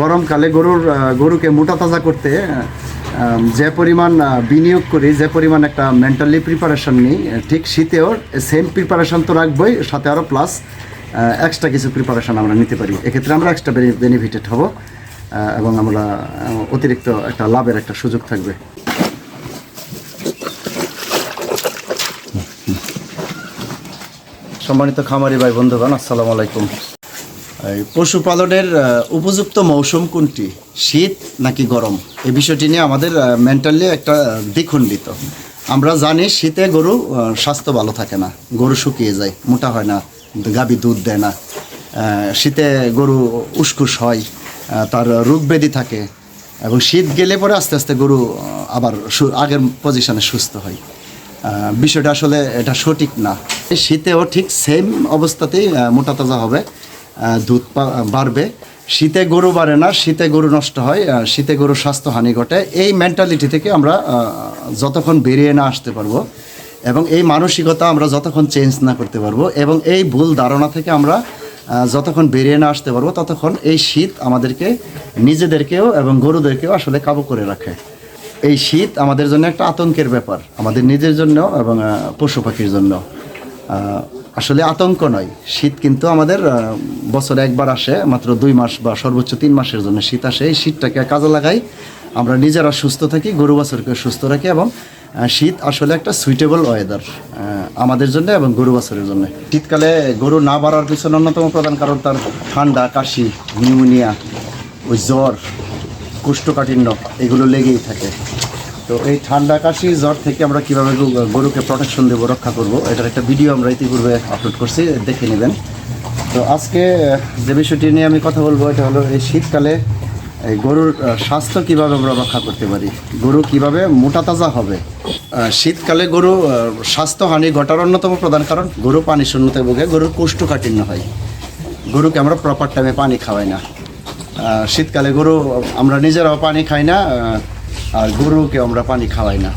গরমকালে গরুর গরুকে মোটা তাজা করতে যে পরিমাণ বিনিয়োগ করি, যে পরিমাণ একটা মেন্টালি প্রিপারেশন নিই ঠিক শীতেও সেম প্রিপারেশন তো রাখবই, সাথে আরও প্লাস এক্সট্রা কিছু প্রিপারেশন আমরা নিতে পারি। এক্ষেত্রে আমরা এক্সট্রা বেনিফিটেড হব এবং আমরা অতিরিক্ত একটা লাভের একটা সুযোগ থাকবে। সম্মানিত খামারি ভাই, বন্ধুগণ, আসসালামু আলাইকুম। পশুপালনের উপযুক্ত মৌসুম কোনটি? শীত নাকি গরম? এই বিষয়টি নিয়ে আমাদের মেন্টালি একটা দ্বিখণ্ডিত। আমরা জানি শীতে গরু স্বাস্থ্য ভালো থাকে না। গরু শুকিয়ে যায়, মোটা হয় না গাবি দুধ দেয় না। শীতে গরু উসকুস হয় তার রোগ ব্যাধি থাকে এবং শীত গেলে পরে আস্তে আস্তে গরু আবার আগের পজিশনে সুস্থ হয়। বিষয়টা আসলে এটা সঠিক না। শীতেও ঠিক সেম অবস্থাতেই মোটা তাজা হবে। দুধ বাড়বে। শীতে গরু বাড়ে না, শীতে গরু নষ্ট হয় শীতে গরু স্বাস্থ্যহানি ঘটে। এই মেন্টালিটি থেকে আমরা যতক্ষণ বেরিয়ে না আসতে পারব এবং এই মানসিকতা আমরা যতক্ষণ চেঞ্জ না করতে পারব এবং এই ভুল ধারণা থেকে আমরা যতক্ষণ বেরিয়ে না আসতে পারব, ততক্ষণ এই শীত আমাদেরকে, নিজেদেরকেও এবং গরুদেরকেও আসলে কাবু করে রাখে। এই শীত আমাদের জন্য একটা আতঙ্কের ব্যাপার, আমাদের নিজের জন্য এবং পশু পাখির জন্য। আসলে আতঙ্ক নয়। শীত কিন্তু আমাদের বছরে একবার আসে, মাত্র দুই মাস বা সর্বোচ্চ তিন মাসের জন্য শীত আসে। এই শীতটাকে কাজে লাগাই, আমরা নিজেরা সুস্থ থাকি, গরু বাছরকে সুস্থ রাখি এবং শীত আসলে একটা সুইটেবল ওয়েদার আমাদের জন্য এবং গরু বাছরের জন্য। শীতকালে গরু না বাড়ার পিছনে অন্যতম প্রধান কারণ তার ঠান্ডা, কাশি, নিউমোনিয়া, ওই জ্বর, কোষ্ঠকাঠিন্য, এগুলো লেগেই থাকে। তো এই ঠান্ডা কাশি জ্বর থেকে আমরা কীভাবে গরুকে প্রোটেকশন দেবো, রক্ষা করব, এটার একটা ভিডিও আমরা ইতিপূর্বে আপলোড করছি, দেখে নেবেন। তো আজকে, যে বিষয়টি নিয়ে আমি কথা বলব, এটা হলো এই শীতকালে এই গরুর স্বাস্থ্য কীভাবে আমরা রক্ষা করতে পারি, গরু কীভাবে মোটা তাজা হবে। শীতকালে গরু স্বাস্থ্যহানি ঘটার অন্যতম প্রধান কারণ, গরু পানি শূন্যতায় ভোগে গরুর কোষ্ঠকাঠিন্য হয়। গরুকে আমরা প্রপার টাইমে পানি খাওয়াই না। শীতকালে গরু, আমরা নিজেরাও পানি খাই না আর গরুকে আমরা পানি খাওয়াই না।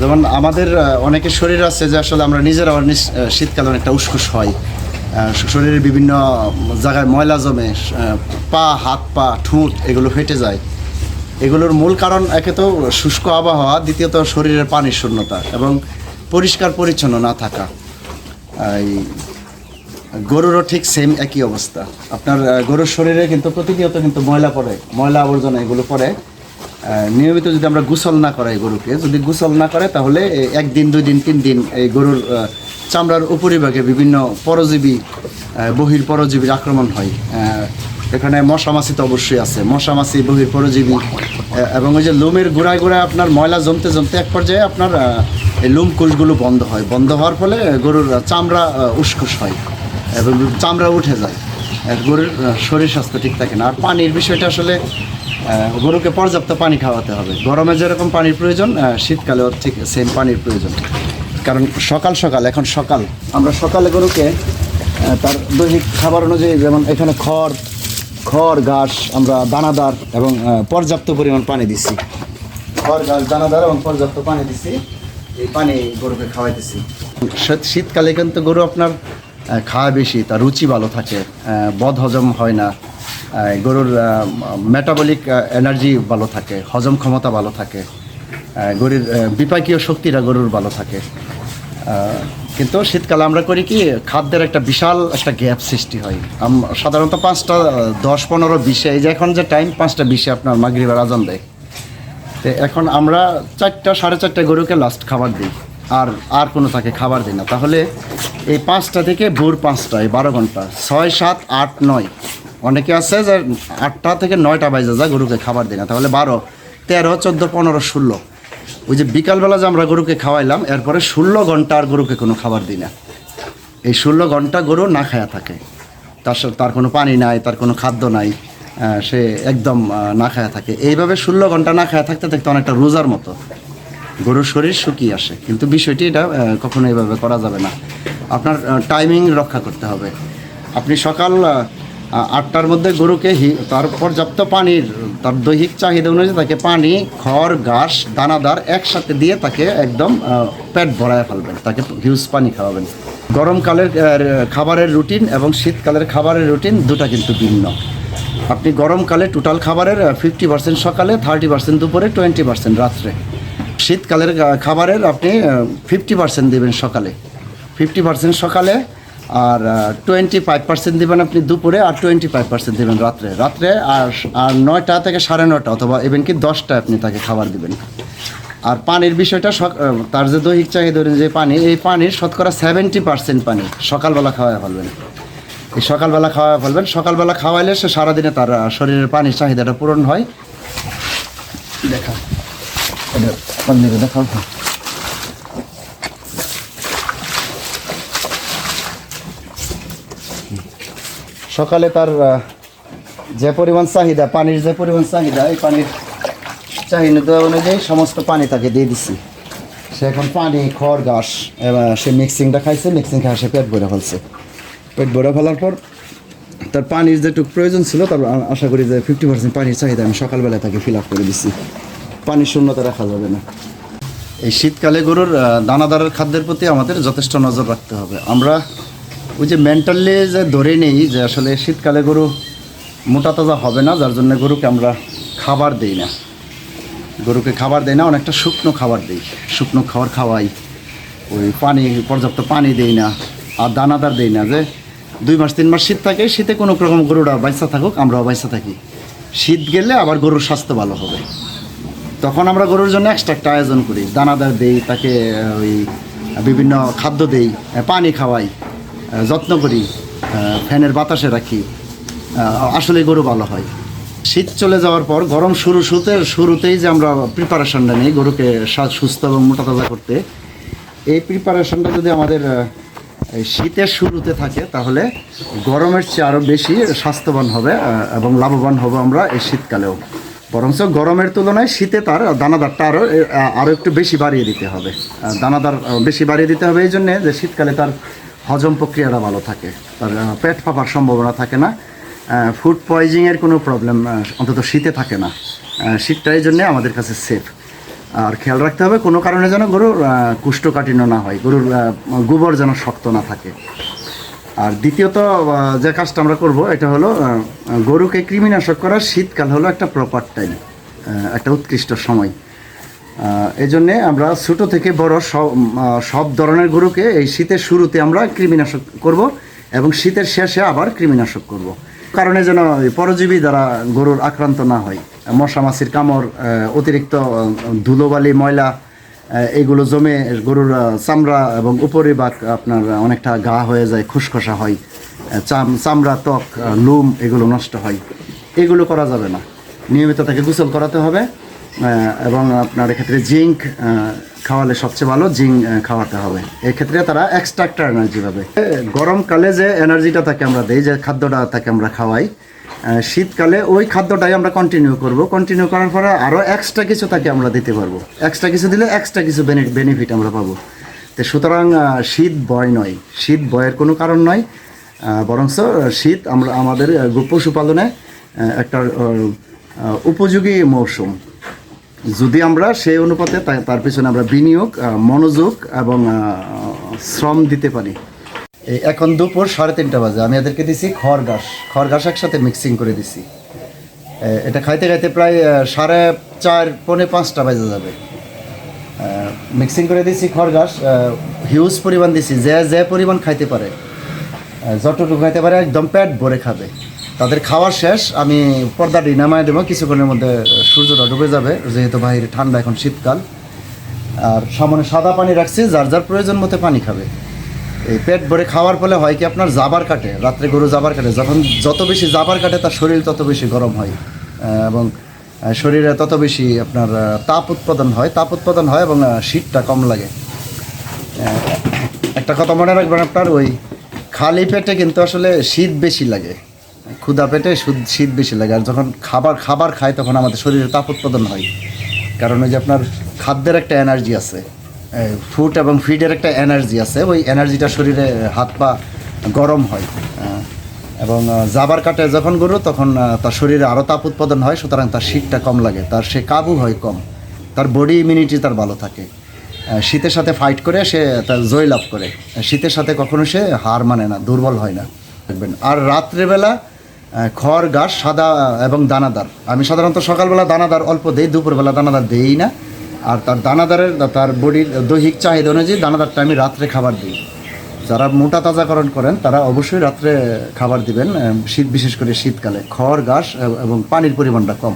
যেমন আমাদের অনেকের শরীর আছে যে আসলে আমরা নিজেরাও নিস- শীতকালে অনেকটা উসকুস হয়। শরীরের বিভিন্ন জায়গায় ময়লা জমে পা, হাত, পা, ঠোঁট এগুলো ফেটে যায়। এগুলোর মূল কারণ একে তো শুষ্ক আবহাওয়া, দ্বিতীয়ত শরীরের পানির শূন্যতা এবং পরিষ্কার পরিচ্ছন্ন না থাকা। এই গরুরও ঠিক সেম একই অবস্থা। আপনার গরুর শরীরে কিন্তু প্রতিনিয়ত কিন্তু ময়লা পড়ে, ময়লা আবর্জনা এগুলো পড়ে। নিয়মিত যদি আমরা গোসল না করাই গরুকে যদি গোসল না করে তাহলে একদিন দুই দিন তিন দিন এই গরুর চামড়ার উপরিভাগে বিভিন্ন পরজীবী বহির পরজীবীর আক্রমণ হয়। এখানে মশা মাছি তো অবশ্যই আছে। মশা মাছি বহির পরজীবী এবং ওই যে লোমের গোড়ায় গোড়ায় আপনার ময়লা জমতে জমতে এক পর্যায়ে আপনার এই লোম কুশগুলো বন্ধ হয়। বন্ধ হওয়ার ফলে গরুর চামড়া আহ, উসখুস হয় এবং চামড়া উঠে যায়। গরুর শরীর স্বাস্থ্য ঠিক থাকে না। আর পানির বিষয়টা আসলে গরুকে পর্যাপ্ত পানি খাওয়াতে হবে। গরমে যেরকম পানির প্রয়োজন শীতকালেও ঠিক সেম পানির প্রয়োজন। কারণ সকাল সকাল, এখন সকাল। আমরা সকালে গরুকে তার দৈহিক খাবার অনুযায়ী যেমন এখানে খড় খড়, ঘাস, আমরা দানাদার এবং পর্যাপ্ত পরিমাণ পানি দিচ্ছি। খড়, ঘাস, দানাদার এবং পর্যাপ্ত পানি দিচ্ছি। এই পানি গরুকে খাওয়াইতেছি। শীত- শীতকালে কিন্তু গরু আপনার খাওয়া বেশি, তার রুচি ভালো থাকে বদ হজম হয় না। গরুর মেটাবলিক এনার্জি ভালো থাকে, হজম ক্ষমতা ভালো থাকে গরুর বিপাকীয় শক্তিটা গরুর ভালো থাকে। কিন্তু শীতকালে আমরা করি কি, খাদ্যের একটা বিশাল একটা গ্যাপ সৃষ্টি হয়। সাধারণত পাঁচটা, দশ, পনেরো, বিশে, এই যে এখন যে টাইম পাঁচটা, বিশে আপনার মাগরিবার আজান দেয়। তো এখন আমরা চারটা, সাড়ে চারটা গরুকে লাস্ট খাবার দিই, আর আর কোনো তাকে খাবার দিই না। তাহলে এই পাঁচটা থেকে ভোর পাঁচটা এই বারো ঘণ্টা, ছয়, সাত, আট, নয় অনেকে আছে যে আটটা থেকে নয়টা বাজে যায় গরুকে খাবার দিই না। তাহলে বারো, তেরো, চোদ্দ, পনেরো, ষোলো। ওই যে বিকালবেলা যে আমরা গরুকে খাওয়াইলাম, এরপরে ষোলো ঘণ্টা আর গরুকে কোনো খাবার দিই না। এই ষোলো ঘণ্টা গরু না খায়া থাকে। তার তার কোনো পানি নাই, তার কোনো খাদ্য নাই সে একদম না খায়া থাকে। এইভাবে ষোলো ঘণ্টা না খায়া থাকতে থাকতে অনেকটা রোজার মতো। গরুর শরীর শুকিয়ে আসে। কিন্তু বিষয়টি এটা কখনো এইভাবে করা যাবে না। আপনার টাইমিং রক্ষা করতে হবে। আপনি সকাল আটটার মধ্যে গরুকে তার পর্যাপ্ত পানির, তার দৈহিক চাহিদা অনুযায়ী তাকে পানি, খড়, ঘাস, দানাদার একসাথে দিয়ে তাকে একদম পেট ভরায় ফেলবেন। তাকে হিউজ পানি খাওয়াবেন। গরমকালের খাবারের রুটিন এবং শীতকালের খাবারের রুটিন দুটা কিন্তু ভিন্ন। আপনি গরমকালে টোটাল খাবারের ফিফটি পার্সেন্ট সকালে থার্টি পার্সেন্ট দুপুরে টোয়েন্টি পার্সেন্ট রাত্রে। শীতকালের খাবারের আপনি ফিফটি পার্সেন্ট দেবেন সকালে। ফিফটি পার্সেন্ট সকালে আর টোয়েন্টি ফাইভ পার্সেন্ট দেবেন আপনি দুপুরে আর টোয়েন্টি ফাইভ পার্সেন্ট দেবেন রাত্রে। রাত্রে আর আর নয়টা থেকে সাড়ে নয়টা অথবা ইভেন কি দশটা আপনি তাকে খাবার দিবেন। আর পানির বিষয়টা তার যে দৈহিক চাহিদা যে পানি, এই পানির শতকরা সেভেন্টি পার্সেন্ট পানি সকালবেলা খাওয়া ফেলবেন। এই সকালবেলা খাওয়া ফেলবেন। সকালবেলা খাওয়াইলে সে সারাদিনে তার শরীরের পানির চাহিদাটা পূরণ হয়। দেখা দেখাও। সকালে তার যে পরিমাণ চাহিদা, পানির যে পরিমাণ চাহিদা, এই পানির চাহিদা অনুযায়ী সমস্ত পানি তাকে দিয়ে দিচ্ছি সে এখন পানি, খড়, ঘাস, এবার সে মিক্সিংটা খাইছে, মিক্সিং খাওয়া সে পেট ভরে ফেলছে। পেট ভরে ফেলার পর তার পানির যেটুকু প্রয়োজন ছিল, তার আশা করি যে ফিফটি পার্সেন্ট পানির চাহিদা আমি সকালবেলা তাকে ফিল আপ করে দিচ্ছি পানির শূন্যতা রাখা যাবে না। এই শীতকালে গরুর দানাদারের খাদ্যের প্রতি আমাদের যথেষ্ট নজর রাখতে হবে। আমরা ওই যে মেন্টালি যে ধরে নেই যে আসলে শীতকালে গরু মোটা তাজা হবে না, যার জন্য গরুকে আমরা খাবার দেই না। গরুকে খাবার দেই না, অনেকটা শুকনো খাবার দেই। শুকনো খাবার খাওয়াই, ওই পানি, পর্যাপ্ত পানি দেই না, আর দানাদার দেই না যে দুই মাস, তিন মাস শীত থাকে, শীতে কোনো রকম গরুরা বাইসা থাকুক, আমরাও বাইসা থাকি। শীত গেলে আবার গরুর স্বাস্থ্য ভালো হবে। তখন আমরা গরুর জন্য এক্সট্রা একটা আয়োজন করি। দানাদার দেই, তাকে ওই বিভিন্ন খাদ্য দেই, পানি খাওয়াই। যত্ন করি ফ্যানের বাতাসে রাখি আসলে গরু ভালো হয়। শীত চলে যাওয়ার পর গরম শুরু শুরুতে শুরুতেই যে আমরা প্রিপারেশনটা নিই গরুকে সুস্থ এবং মোটা তাজা করতে, এই প্রিপারেশনটা যদি আমাদের শীতের শুরুতে থাকে, তাহলে গরমের চেয়ে আরও বেশি স্বাস্থ্যবান হবে এবং লাভবান হব আমরা এই শীতকালেও। বরঞ্চ গরমের তুলনায় শীতে তার দানাদারটা আরও আরও একটু বেশি বাড়িয়ে দিতে হবে। দানাদার বেশি বাড়িয়ে দিতে হবে এই জন্যে যে শীতকালে তার হজম প্রক্রিয়াটা ভালো থাকে। তার পেট ফাঁপার সম্ভাবনা থাকে না। ফুড পয়জিংয়ের কোনো প্রবলেম অন্তত শীতে থাকে না। শীতটা এই জন্যে আমাদের কাছে সেফ আর খেয়াল রাখতে হবে, কোনো কারণে যেন গরুর কুষ্ঠকাঠিন্য না হয়, গরুর গোবর যেন শক্ত না থাকে। আর দ্বিতীয়ত যে কাজটা আমরা করব, এটা হলো গরুকে কৃমিনাশক করার শীতকাল হলো একটা প্রপার টাইম একটা উৎকৃষ্ট সময়। আহ, এই জন্যে আমরা ছোটো থেকে বড় সব সব ধরনের গরুকে এই শীতের শুরুতে আমরা কৃমিনাশক করব এবং শীতের শেষে আবার কৃমিনাশক করব। কারণে যেন পরজীবী দ্বারা গরুর আক্রান্ত না হয়। মশা মাছির কামড় অতিরিক্ত ধুলোবালি ময়লা এগুলো জমে গরুর চামড়া এবং উপরে বা আপনার অনেকটা গা হয়ে যায় খুসখসা হয় চাম চামড়া ত্বক লোম এগুলো নষ্ট হয়। এগুলো করা যাবে না। নিয়মিত তাকে গোসল করাতে হবে। এবং আপনার এক্ষেত্রে জিঙ্ক খাওয়ালে সবচেয়ে ভালো জিঙ্ক খাওয়াতে হবে। এক্ষেত্রে তারা এক্সট্রা একটা এনার্জি পাবে গরমকালে যে এনার্জিটা তাকে আমরা দিই, যে খাদ্যটা তাকে আমরা খাওয়াই শীতকালে ওই খাদ্যটাই আমরা কন্টিনিউ করব। কন্টিনিউ করার পরে আরও এক্সট্রা কিছু তাকে আমরা দিতে পারব। এক্সট্রা কিছু দিলে এক্সট্রা কিছু বেনিফিট আমরা পাবো। তো সুতরাং শীত ভয় নয়। শীত ভয়ের কোনো কারণ নয়। বরঞ্চ শীত আমরা আমাদের পশুপালনে একটা উপযোগী মৌসুম। যদি আমরা সেই অনুপাতে তার পিছনে আমরা বিনিয়োগ মনোযোগ এবং শ্রম দিতে পারি। এখন দুপুর সাড়ে তিনটা বাজে। আমি এদেরকে দিছি খড় ঘাস। খড় ঘাস একসাথে মিক্সিং করে দিছি। এটা খাইতে খাইতে প্রায় সাড়ে চার, পৌনে পাঁচটা বাজে যাবে। মিক্সিং করে দিছি খড় ঘাস। হিউজ পরিমাণ দিছি। যে যে পরিমাণ খাইতে পারে যতটুকু খাইতে পারে একদম পেট ভরে খাবে। তাদের খাওয়ার শেষ, আমি পর্দাটি নামায় দেবো, কিছুক্ষণের মধ্যে সূর্যটা ডুবে যাবে, যেহেতু বাইরে ঠান্ডা এখন শীতকাল। আর সামনে সাদা পানি রাখছি, যার যার প্রয়োজন মতো পানি খাবে। এই পেট ভরে খাওয়ার ফলে হয় কি, আপনার জাবার কাটে, রাত্রে গরু জাবার কাটে। যখন যত বেশি জাবার কাটে, তার শরীর তত বেশি গরম হয়। এবং শরীরে তত বেশি আপনার তাপ উৎপাদন হয়, তাপ উৎপাদন হয় এবং শীতটা কম লাগে। একটা কথা মনে রাখবেন আপনার, ওই খালি পেটে কিন্তু আসলে শীত বেশি লাগে। ক্ষুধা পেটে শীত বেশি লাগে। আর যখন খাবার খাবার খায়, তখন আমাদের শরীরে তাপ উৎপাদন হয়। কারণ ওই যে আপনার খাদ্যের একটা এনার্জি আছে। ফুড এবং ফিডের একটা এনার্জি আছে। ওই এনার্জিটা শরীরে হাত পা গরম হয়। এবং জাবার কাটে যখন গরু, তখন তার শরীরে আরও তাপ উৎপাদন হয়, সুতরাং তার শীতটা কম লাগে। তার সে কাবু হয় কম। তার বডি ইমিউনিটি তার ভালো থাকে। শীতের সাথে ফাইট করে সে তার জয় লাভ করে শীতের সাথে কখনো সে হার মানে না, দুর্বল হয় না। দেখবেন। আর রাত্রেবেলা খড়, ঘাস, সাদা এবং দানাদার। আমি সাধারণত সকালবেলা দানাদার অল্প দেই, দুপুরবেলা দানাদার দেই না। আর তার দানাদারের, তার বডির দৈহিক চাহিদা অনুযায়ী দানাদারটা আমি রাত্রে খাবার দিই। যারা মোটা তাজাকরণ করেন, তারা অবশ্যই রাত্রে খাবার দিবেন শীত, বিশেষ করে শীতকালে। খড়, ঘাস এবং পানির পরিমাণটা কম।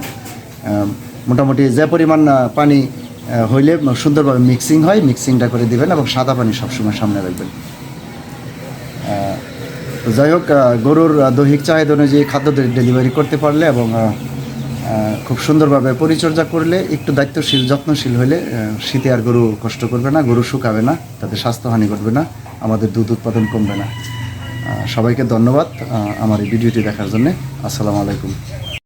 মোটামুটি যে পরিমাণ পানি হইলে সুন্দরভাবে মিক্সিং হয়, মিক্সিংটা করে দিবেন এবং সাদা পানি সবসময় সামনে রাখবেন। যাই হোক গরুর দৈহিক চাহিদা অনুযায়ী খাদ্য ডেলিভারি করতে পারলে এবং খুব সুন্দরভাবে পরিচর্যা করলে একটু দায়িত্বশীল, যত্নশীল হলে শীতে আর গরু কষ্ট করবে না, গরু শুকাবে না, তাদের স্বাস্থ্যহানি ঘটবে না, আমাদের দুধ উৎপাদন কমবে না। সবাইকে ধন্যবাদ আমার এই ভিডিওটি দেখার জন্যে। আসসালামু আলাইকুম।